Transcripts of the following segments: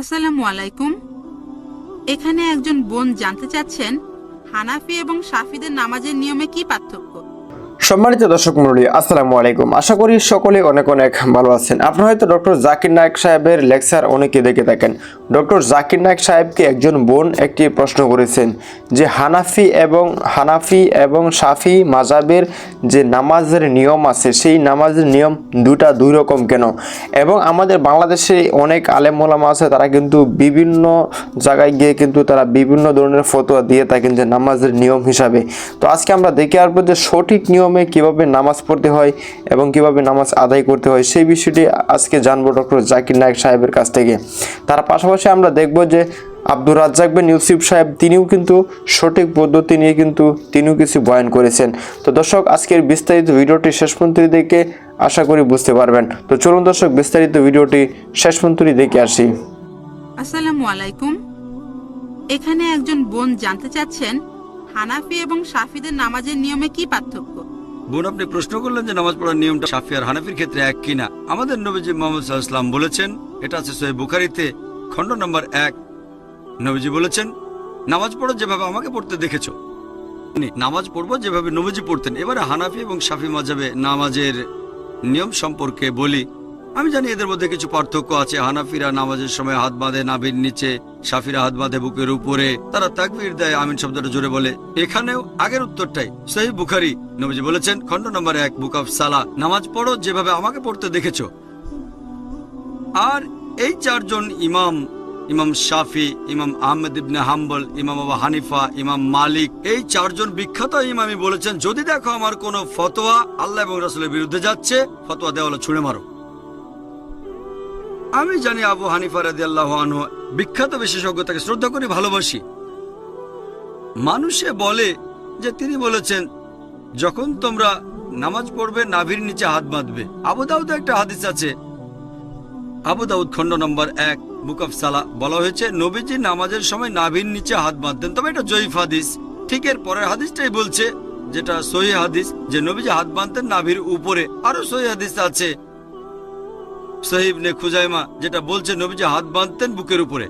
আসসালামু আলাইকুম। এখানে একজন বোন জানতে চাচ্ছেন হানাফি এবং সাফিদের নামাজের নিয়মে কি পার্থক্য? সম্মানিত দর্শক মন্ডলী, আসসালামু আলাইকুম। আশা করি সকলে অনেক অনেক ভালো আছেন। আপনারা হয়তো ডক্টর জাকির নায়ক সাহেবের লেকচার অনেকে দেখে থাকেন। ডক্টর জাকির নায়ক সাহেবকে একজন বোন একটি প্রশ্ন করেছেন যে, হানাফি এবং হানাফি এবং সাফি মাজাবের যে নামাজের নিয়ম আছে, সেই নামাজের নিয়ম দুটা দুই রকম কেন? এবং আমাদের বাংলাদেশে অনেক আলেম মোলামা আছে, তারা কিন্তু বিভিন্ন জায়গায় গিয়ে কিন্তু তারা বিভিন্ন ধরনের ফতোয়া দিয়ে থাকেন যে, নামাজের নিয়ম হিসাবে। তো আজকে আমরা দেখে আসব যে, সঠিক নিয়মে কীভাবে নামাজ পড়তে হয় এবং কীভাবে নামাজ আদায় করতে হয়, সেই বিষয়টি আজকে জানব ডক্টর জাকির নায়ক সাহেবের কাছ থেকে। তার পাশাপাশি আমরা দেখব যে আব্দুর রাজ্জাক বিন ইউসুফ সাহেব, তিনিও কিন্তু সঠিক পদ্ধতি নিয়ে কিন্তু তিনিও কিছু বয়ান করেছেন। তো দর্শক, আজকের বিস্তারিত ভিডিওটি শেষ পর্যন্ত দেখে আশা করি বুঝতে পারবেন। তো চলুন দর্শক, বিস্তারিত ভিডিওটি শেষ পর্যন্ত দেখে আসি। আসসালামু আলাইকুম। এখানে একজন বোন জানতে চাচ্ছেন, হানাফি এবং সাফিদের নামাজের নিয়মে কি পার্থক্য? বোন, আপনি প্রশ্ন করলেন যে নামাজ পড়ার নিয়মটা সাফি আর হানাফির ক্ষেত্রে এক কিনা। আমাদের নবীজি মোহাম্মদ সাল্লাম বলেছেন, এটা আছে সোহেব বুখারিতে, খণ্ড নম্বর এক। নবীজি বলেছেন, নামাজ পড়ো যেভাবে আমাকে পড়তে দেখেছ। নামাজ পড়ব যেভাবে নবীজি পড়তেন। এবারে হানাফি এবং সাফি মাজাবে নামাজের নিয়ম সম্পর্কে বলি। আমি জানি এদের মধ্যে কিছু পার্থক্য আছে। হানাফিরা নামাজের সময় হাত বাঁধে, নাভির নিচে। সাফিরা হাত বাঁধে বুকের উপরে। তারা তাকবির দেয়, আমিন শব্দটা জোরে বলে। এখানেও আগের উত্তরটাই। সহি বুখারি। নবীজি বলেছেন, খণ্ড নম্বর এক, বুক অফ সালা নামাজ পড়ো যেভাবে আমাকে পড়তে দেখেছ। আর এই চারজন ইমাম ইমাম শাফি, ইমাম আহমেদ ইবনে হাম্বল, ইমাম আবু হানিফা, ইমাম মালিক, এই চারজন বিখ্যাত ইমামি বলেছেন, যদি দেখো আমার কোনো ফতোয়া, আল্লাহ এবং রাসুলের বিরুদ্ধে যাচ্ছে, ফতোয়া দেওয়ালে ছুঁড়ে মারো। আমি জানি আবু হানিফা রাদি আল্লাহ বিখ্যাত বিশেষজ্ঞ, তাকে শ্রদ্ধা করি ভালোবাসি। মানুষে বলে যে তিনি বলেছেন, যখন তোমরা নামাজ পড়বে, নাভির নিচে হাত বাঁধবে। আবু দাউদে একটা হাদিস আছে। আবু দাউদ খণ্ড নম্বর এক বুক অফ সালা বলা হয়েছে, নবীজি নামাজের সময় নাভির নিচে হাত বাঁধতেন। তবে এটা জয়ীফ হাদিস। ঠিক এর পরের হাদিসটাই বলছে, যেটা সহি হাদিস, যে নবীজি হাত বাঁধতেন নাভির উপরে। আরও সহি হাদিস আছে। সহিব নে খুজাইমা, যেটা বলছে নবীজি হাত বাঁধতেন বুকের উপরে।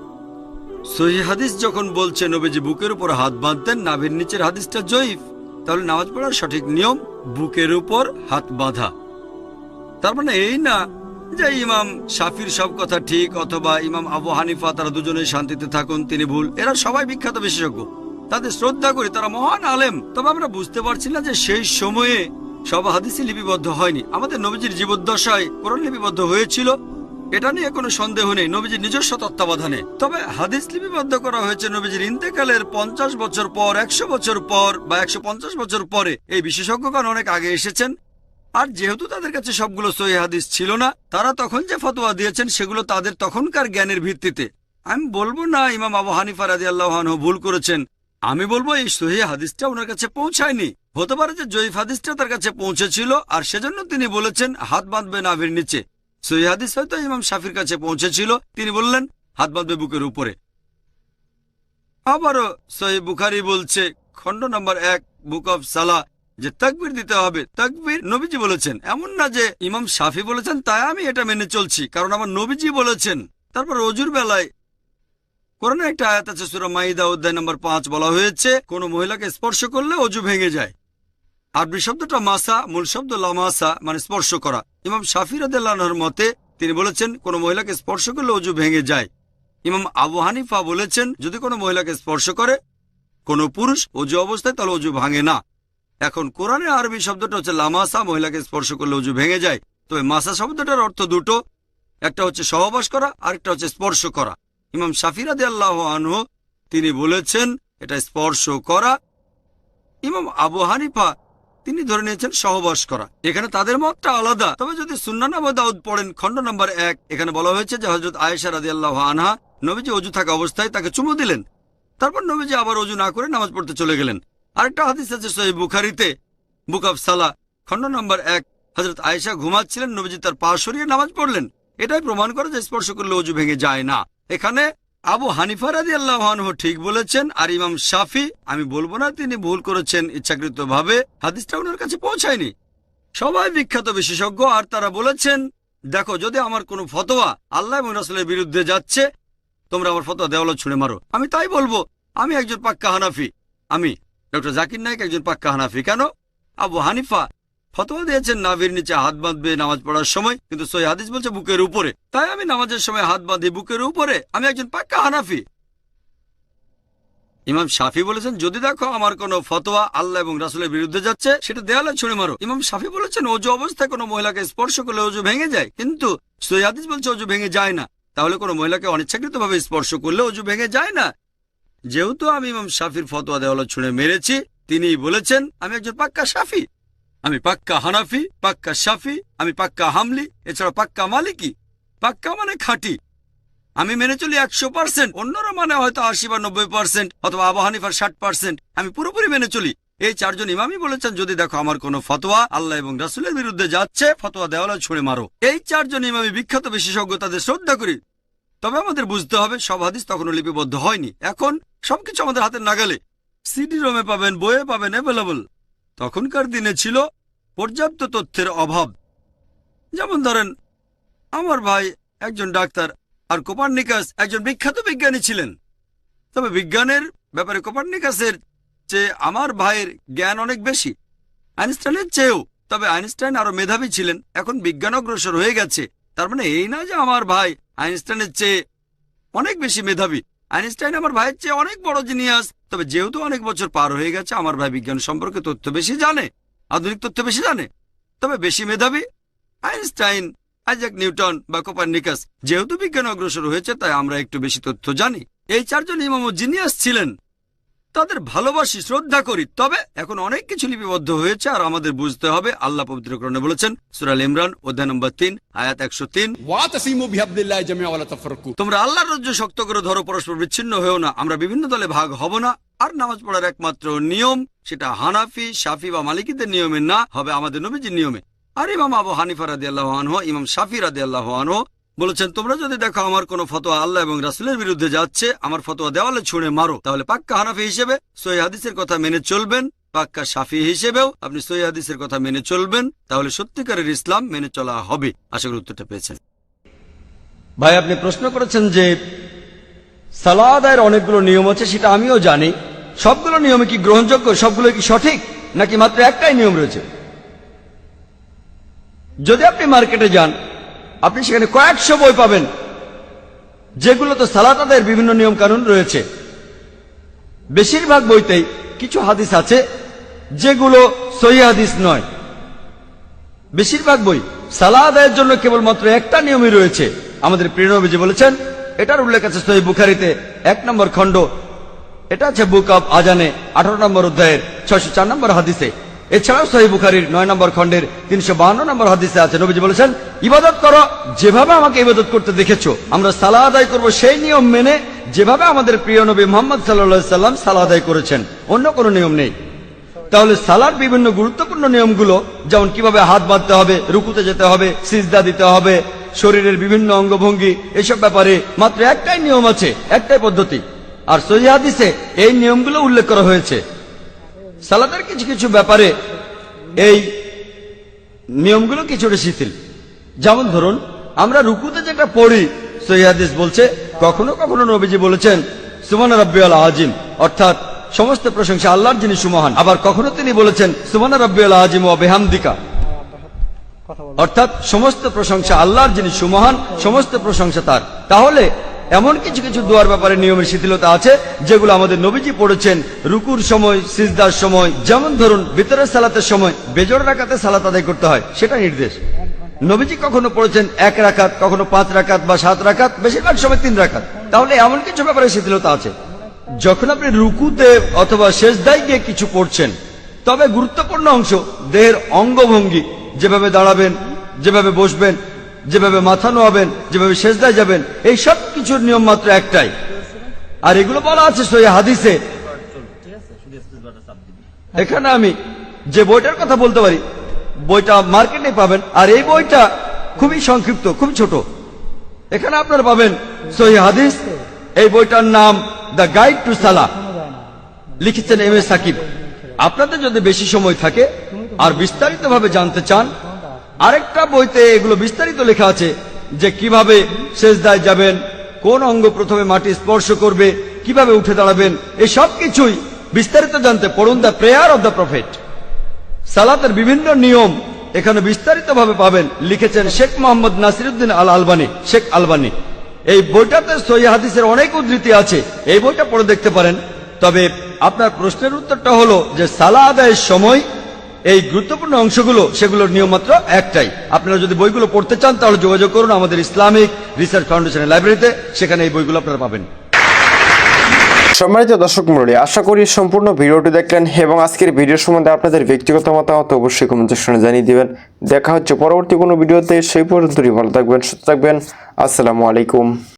সহি হাদিস যখন বলছে নবীজি বুকের উপর হাত বাঁধতেন, নাভির নিচের হাদিসটা জয়ীফ। তাহলে নামাজ পড়ার সঠিক নিয়ম, বুকের উপর হাত বাঁধা। তার মানে এই না যে ইমাম শাফির সব কথা ঠিক, অথবা ইমাম আবু হানিফা, তারা দুজনে শান্তিতে থাকুন, তিনি ভুল। এরা সবাই বিখ্যাত বিশেষজ্ঞ। তাদের শ্রদ্ধা করি তারা মহান আলেম। তবে আমরা বুঝতে পারছি না যে সেই সময়ে সব হাদিসই লিপিবদ্ধ হয়নি। আমাদের নবীজির জীবদ্দশায় কোরআন লিপিবদ্ধ হয়েছিল। এটা নিয়ে কোনো সন্দেহ নেই, নবীজির নিজস্ব তত্ত্বাবধানে। তবে হাদিস লিপিবদ্ধ করা হয়েছে নবীজির ইন্তেকালের পঞ্চাশ বছর পর, একশো বছর পর বা একশো পঞ্চাশ বছর পরে। এই বিশেষজ্ঞগণ অনেক আগে এসেছেন। আর যেহেতু তাদের কাছে সবগুলো সহি হাদিস ছিল না, তারা তখন যে ফতোয়া দিয়েছেন সেগুলো তাদের তখনকার জ্ঞানের ভিত্তিতে। আমি বলব না, ইমাম আবু হানিফা রাজি আল্লাহ ভুল করেছেন। আমি বলব এই সহি হাদিসটা ওনার কাছে পৌঁছায়নি। হতে পারে যে জয়ীফ হাদিসটা তার কাছে পৌঁছেছিল, আর সেজন্য তিনি বলেছেন, হাত বাঁধবে নাভির নিচে। সহি হাদিস হয়তো ইমাম শাফির কাছে পৌঁছেছিল, তিনি বললেন, হাত বাঁধবে বুকের উপরে। আবারও সহি বুখারি বলছে, খণ্ড নম্বর এক, বুক অফ সালা, যে তাকবির দিতে হবে। তাকবির নবীজি বলেছেন, এমন না যে ইমাম শাফি বলেছেন, তাই আমি এটা মেনে চলছি, কারণ আমার নবীজি বলেছেন। তারপর অজুর বেলায় কোরআনে একটা আয়াত আছে, সুরা মাইদা, অধ্যায় নম্বর পাঁচ বলা হয়েছে, কোন মহিলাকে স্পর্শ করলে অজু ভেঙে যায়। আরবি শব্দটা মাসা, মূল শব্দ লামাসা মানে স্পর্শ করা। ইমাম শাফির আদাল্লাহর মতে তিনি বলেছেন, কোন মহিলাকে স্পর্শ করলে অজু ভেঙে যায়। ইমাম আবু হানিফা বলেছেন, যদি কোনো মহিলাকে স্পর্শ করে, কোনো পুরুষ অজু অবস্থায় তাহলে অজু ভাঙে না। এখন কোরআনে আরবি শব্দটা হচ্ছে লামাসা, মহিলাকে স্পর্শ করলে অজু ভেঙে যায়। তবে মাসা শব্দটার অর্থ দুটো, একটা হচ্ছে সহবাস করা, আরেকটা হচ্ছে স্পর্শ করা। ইমাম শাফিরাদ আল্লাহ আনহু তিনি বলেছেন, এটা স্পর্শ করা। ইমাম আবু হানিফা তিনি ধরে নিয়েছেন সহবাস করা। এখানে তাদের মতটা আলাদা। তবে যদি সুন্নান আবু দাউদ পড়েন, খণ্ড নম্বর এক, এখানে বলা হয়েছে যে হজরত আয়েশা রাদি আল্লাহ আনহা নবীজি অজু থাকা অবস্থায় তাকে চুমু দিলেন। তারপর নবীজি আবার অজু না করে নামাজ পড়তে চলে গেলেন। আরেকটা হাদিস আছে সহি বুখারিতে, বুক সালা, খণ্ড নম্বর এক হজরত আয়েশা ঘুমাচ্ছিলেন, নবীজি তার পা সরিয়ে নামাজ পড়লেন। এটাই প্রমাণ করে যে স্পর্শ করলে অজু ভেঙে যায় না। এখানে আবু হানিফা রাজি আল্লাহ ঠিক বলেছেন, আর ইমাম শাফি, আমি বলব না তিনি ভুল করেছেন ইচ্ছাকৃত ভাবে হাদিসটা ওনার কাছে পৌঁছায়নি। সবাই বিখ্যাত বিশেষজ্ঞ, আর তারা বলেছেন, দেখো, যদি আমার কোনো ফতোয়া আল্লাহ এবং রাসুলের বিরুদ্ধে যাচ্ছে, তোমরা আমার ফতোয়া দেওয়ালো ছুঁড়ে মারো। আমি তাই বলব, আমি একজন পাক্কা হানাফি, আমি, ডক্টর জাকির নায়ক একজন পাক্কা হানাফি। কেন? আবু হানিফা ফতোয়া দিয়েছেন নাভির নিচে হাত বাঁধবে নামাজ পড়ার সময়, কিন্তু সই হাদিস বলছে বুকের উপরে। তাই আমি নামাজের সময় হাত বাঁধি বুকের উপরে। আমি একজন পাক্কা হানাফি। ইমাম শাফি বলেছেন, যদি দেখো আমার কোনো ফতোয়া আল্লাহ এবং রাসুলের বিরুদ্ধে যাচ্ছে, সেটা দেয়ালে ছুঁড়ে মারো। ইমাম শাফি বলেছেন অজু অবস্থায় কোনো মহিলাকে স্পর্শ করলে অজু ভেঙে যায়, কিন্তু সৈয়াদিস বলছে অজু ভেঙে যায় না। তাহলে কোনো মহিলাকে অনিচ্ছাকৃতভাবে স্পর্শ করলে অজু ভেঙে যায় না। যেহেতু আমি ইমাম শাফির ফতোয়া দেওয়ালে ছুঁড়ে মেরেছি তিনি বলেছেন, আমি একজন পাক্কা শাফি। আমি পাক্কা হানাফি, পাক্কা শাফি, আমি পাক্কা হামলি এছাড়া পাক্কা মালিকি। পাক্কা মানে খাঁটি। আমি মেনে চলি একশো পার্সেন্ট, অন্যরা মানে হয়তো আশি বা নব্বই পার্সেন্ট অথবা আবু হানিফার ষাট পার্সেন্ট। আমি পুরোপুরি মেনে চলি। এই চারজন ইমামই বলেছেন, যদি দেখো আমার কোনো ফতোয়া, আল্লাহ এবং রাসুলের বিরুদ্ধে যাচ্ছে, ফতোয়া দেওয়ালা ছুঁড়ে মারো। এই চারজন ইমামি বিখ্যাত বিশেষজ্ঞ, তাদের শ্রদ্ধা করি। তবে আমাদের বুঝতে হবে, সব হাদিস তখনও লিপিবদ্ধ হয়নি। এখন সবকিছু আমাদের হাতের নাগালে। সিডি রোমে পাবেন, বইয়ে পাবেন অ্যাভেলেবল তখনকার দিনে ছিল পর্যাপ্ত তথ্যের অভাব। যেমন ধরেন, আমার ভাই একজন ডাক্তার আর কোপার্নিকাস একজন বিখ্যাত বিজ্ঞানী ছিলেন। তবে বিজ্ঞানের ব্যাপারে কোপার্নিকাসের চেয়ে আমার ভাইয়ের জ্ঞান অনেক বেশি। আইনস্টাইনের চেয়েও, তবে আইনস্টাইন আরও মেধাবী ছিলেন। এখন বিজ্ঞান অগ্রসর হয়ে গেছে। তার মানে এই না যে আমার ভাই আইনস্টাইনের চেয়ে অনেক বেশি মেধাবী। আইনস্টাইন আমার ভাইয়ের চেয়ে অনেক বড় জিনিয়াস তবে যেহেতু অনেক বছর পার হয়ে গেছে, আমার ভাই বিজ্ঞান সম্পর্কে তথ্য বেশি জানে, আধুনিক তথ্য বেশি জানে, তবে বেশি মেধাবী। আইনস্টাইন, আইজাক নিউটন বা কোপার্নিকাস যেহেতু বিজ্ঞান অগ্রসর হয়েছে, তাই আমরা একটু বেশি তথ্য জানি। এই চারজন ইমাম জিনিয়াস ছিলেন। তাদের ভালোবাসি শ্রদ্ধা করি। তবে এখন অনেক কিছু লিপিবদ্ধ হয়েছে আর আমাদের বুঝতে হবে আল্লাহ পবিত্র করণে বলেছেন সুরাল ইমরান অধ্যায় নম্বর তিন আয়াত একশো তিন। তোমরা আল্লাহর রাজ্য শক্ত করে ধরো পরস্পর বিচ্ছিন্ন হয়েও না। আমরা বিভিন্ন দলে ভাগ হব না। আর নামাজ পড়ার একমাত্র নিয়ম সেটা হানাফি সাফি বা মালিকীদের নিয়মে না হবে আমাদের নবীজির নিয়মে। আর ইমাম আবু হানিফা রাদি আল্লাহ ইমাম সাফি রাদি আল্লাহ বলেছেন, তোমরা যদি দেখো আমার কোনো ফতোয়া আল্লাহ এবং রাসুলের বিরুদ্ধে যাচ্ছে, আমার ফতোয়া দেওয়ালে ছুঁড়ে মারো। তাহলে পাক্কা হানাফি হিসেবে সই হাদিসের কথা মেনে চলবেন, পাক্কা সাফি হিসেবেও আপনি সই হাদিসের কথা মেনে চলবেন, তাহলে সত্যিকারের ইসলাম মেনে চলা হবে। আশা করি উত্তরটা পেয়েছেন। ভাই, আপনি প্রশ্ন করেছেন যে সালাদায়ের অনেকগুলো নিয়ম আছে, সেটা আমিও জানি। সবগুলো নিয়মে কি গ্রহণযোগ্য, সবগুলো কি সঠিক, নাকি মাত্র একটাই নিয়ম রয়েছে? যদি আপনি মার্কেটে যান আপনি সেখানে কয়েকশো বই পাবেন। যেগুলো তো সালাতাদের বিভিন্ন নিয়ম কানুন রয়েছে। বেশিরভাগ বইতেই কিছু হাদিস আছে, যেগুলো সহি হাদিস নয়। বেশিরভাগ বই সালাহ আদায়ের জন্য কেবলমাত্র একটা নিয়মই রয়েছে। আমাদের প্রিয় নবীজি বলেছেন, এটার উল্লেখ আছে সহি বুখারিতে, এক নম্বর খণ্ড। এটা আছে বুক অব আজানে আঠারো নম্বর অধ্যায়ের ছয়শো চার নম্বর হাদিসে। এছাড়াও সহি বুখারির নয় নম্বর খণ্ডের তিনশো বাহান্ন নম্বর হাদিসে আছে, নবীজি বলেছেন, ইবাদত করো যেভাবে আমাকে ইবাদত করতে দেখেছ, আমরা সালা আদায় করব সেই নিয়ম মেনে যেভাবে আমাদের প্রিয় নবী মোহাম্মদ সাল্লাহ সাল্লাম সালা আদায় করেছেন, অন্য কোনো নিয়ম নেই। তাহলে সালার বিভিন্ন গুরুত্বপূর্ণ নিয়মগুলো, যেমন কীভাবে হাত বাঁধতে হবে, রুকুতে যেতে হবে, সিজদা দিতে হবে, শরীরের বিভিন্ন অঙ্গভঙ্গি, এসব ব্যাপারে মাত্র একটাই নিয়ম আছে, একটাই পদ্ধতি। আর সহি হাদিসে এই নিয়মগুলো উল্লেখ করা হয়েছে। সালাদের কিছু কিছু ব্যাপারে এই নিয়মগুলো কিছুটা শিথিল। যেমন ধরুন, আমরা রুকুতে যেটা পড়ি, সহি হাদিস বলছে, কখনো কখনো নবীজি বলেছেন সুমান রব্বিআল আজিম, অর্থাৎ সমস্ত প্রশংসা আল্লাহর যিনি সুমহান। আবার কখনো তিনি বলেছেন সুমান রব্বিআল আজিম ও বেহামদিকা। অর্থাৎ সমস্ত প্রশংসা আল্লাহর যিনি সুমহান, সমস্ত প্রশংসা তার। তাহলে এমন কিছু কিছু দোয়ার ব্যাপারে নিয়মের শিথিলতা আছে, যেগুলো আমাদের নবীজি পড়েছেন, রুকুর সময়, সিজদার সময়, যেমন ধরুন ভিতরের সালাতের সময় বেজোড় রাখাতে সালাত আদায় করতে হয়, সেটা নির্দেশ। নবীজি কখনো পড়েছেন এক রাকাত, কখনো পাঁচ রাকাত বা সাত রাখাত বেশিরভাগ সময় তিন রাকাত। তাহলে এমন কিছু ব্যাপারে শিথিলতা আছে। যখন আপনি রুকুতে অথবা শেষদায় গিয়ে কিছু পড়ছেন, তবে গুরুত্বপূর্ণ অংশ দেহের অঙ্গভঙ্গি, যেভাবে দাঁড়াবেন, যেভাবে বসবেন যেভাবে মাথা নোয়াবেন যেভাবে শেষদায় যাবেন, এই সব কিছুর নিয়ম মাত্র একটাই। আর এগুলো বলা আছে সই হাদিসে। এখানে আমি যে বইটার কথা বলতে পারি, বইটা মার্কেটে পাবেন, আর এই বইটা খুবই সংক্ষিপ্ত খুব ছোট। এখানে আপনারা পাবেন সহি হাদিস, এই বইটার নাম দ্য গাইড টু সালা লিখেছেন এম এ সাকিব। আপনাদের যদি বেশি সময় থাকে আর বিস্তারিতভাবে জানতে চান আরেকটা বইতে এগুলো বিস্তারিত লেখা আছে যে কীভাবে শেষদায় যাবেন, কোন অঙ্গ প্রথমে মাটি স্পর্শ করবে, কীভাবে উঠে দাঁড়াবেন এই সব কিছুই বিস্তারিত জানতে পড়ুন the prayer of the prophet. সালাতের বিভিন্ন নিয়ম এখানে বিস্তারিতভাবে পাবেন, লিখেছেন শেখ মোহাম্মদ নাসিরুদ্দিন আল আলবানি, শেখ আলবানি। এই বইটাতে সহি হাদিসের অনেক উদ্ধৃতি আছে, এই বইটা পড়ে দেখতে পারেন। তবে আপনার প্রশ্নের উত্তরটা হলো যে সালা আদায়ের সময় এই গুরুত্বপূর্ণ অংশগুলো, সেগুলোর নিয়ম মাত্র একটাই। আপনারা যদি বইগুলো পড়তে চান, তাহলে যোগাযোগ করুন আমাদের ইসলামিক রিসার্চ ফাউন্ডেশনের লাইব্রেরিতে, সেখানে এই বইগুলো আপনারা পাবেন। সম্মানিত দর্শক মন্ডলী আশা করি সম্পূর্ণ ভিডিওটি দেখলেন এবং আজকের ভিডিও সম্বন্ধে আপনাদের ব্যক্তিগত মতামত অবশ্যই কমেন্ট সেকশনে জানিয়ে দিবেন। দেখা হচ্ছে পরবর্তী কোনো ভিডিওতে, সেই পর্যন্তই ভালো থাকবেন, সুস্থ থাকবেন। আসসালামু আলাইকুম।